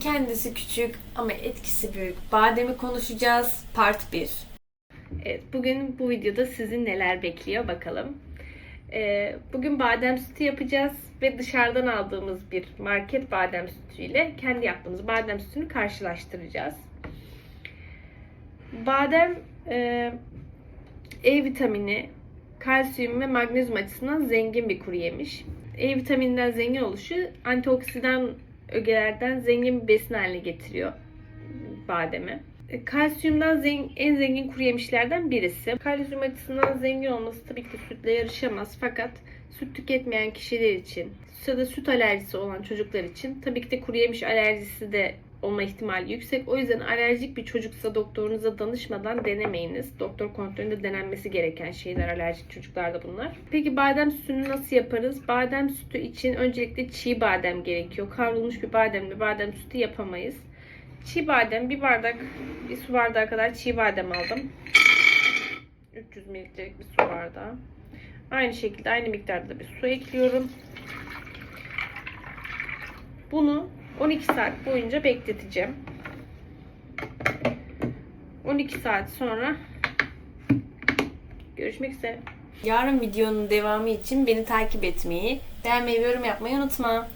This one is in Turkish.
Kendisi küçük ama etkisi büyük. Bademi konuşacağız. Part 1. Evet, bugün bu videoda sizi neler bekliyor bakalım. Ee, bugün badem sütü yapacağız ve dışarıdan aldığımız bir market badem sütüyle kendi yaptığımız badem sütünü karşılaştıracağız. Badem e, E vitamini, kalsiyum ve magnezyum açısından zengin bir kuru yemiş. E vitamininden zengin oluşu antioksidan ögelerden zengin bir besin haline getiriyor bademi. E, Kalsiyumdan en zengin kuru yemişlerden birisi. Kalsiyum açısından zengin olması tabii ki sütle yarışamaz fakat süt tüketmeyen kişiler için ya da süt alerjisi olan çocuklar için tabii ki de kuru yemiş alerjisi de olma ihtimali yüksek. O yüzden alerjik bir çocuksa doktorunuza danışmadan denemeyiniz. Doktor kontrolünde denenmesi gereken şeyler alerjik çocuklarda bunlar. Peki badem sütünü nasıl yaparız? Badem sütü için öncelikle çiğ badem gerekiyor. Kavrulmuş bir bademle badem sütü yapamayız. Çiğ badem bir bardak, bir su bardağı kadar çiğ badem aldım. 300 mililitrelik bir su bardağı. Aynı şekilde aynı miktarda da bir su ekliyorum. Bunu 12 saat boyunca bekleteceğim. 12 saat sonra görüşmek üzere. Yarın videonun devamı için beni takip etmeyi, beğenmeyi ve yorum yapmayı unutma.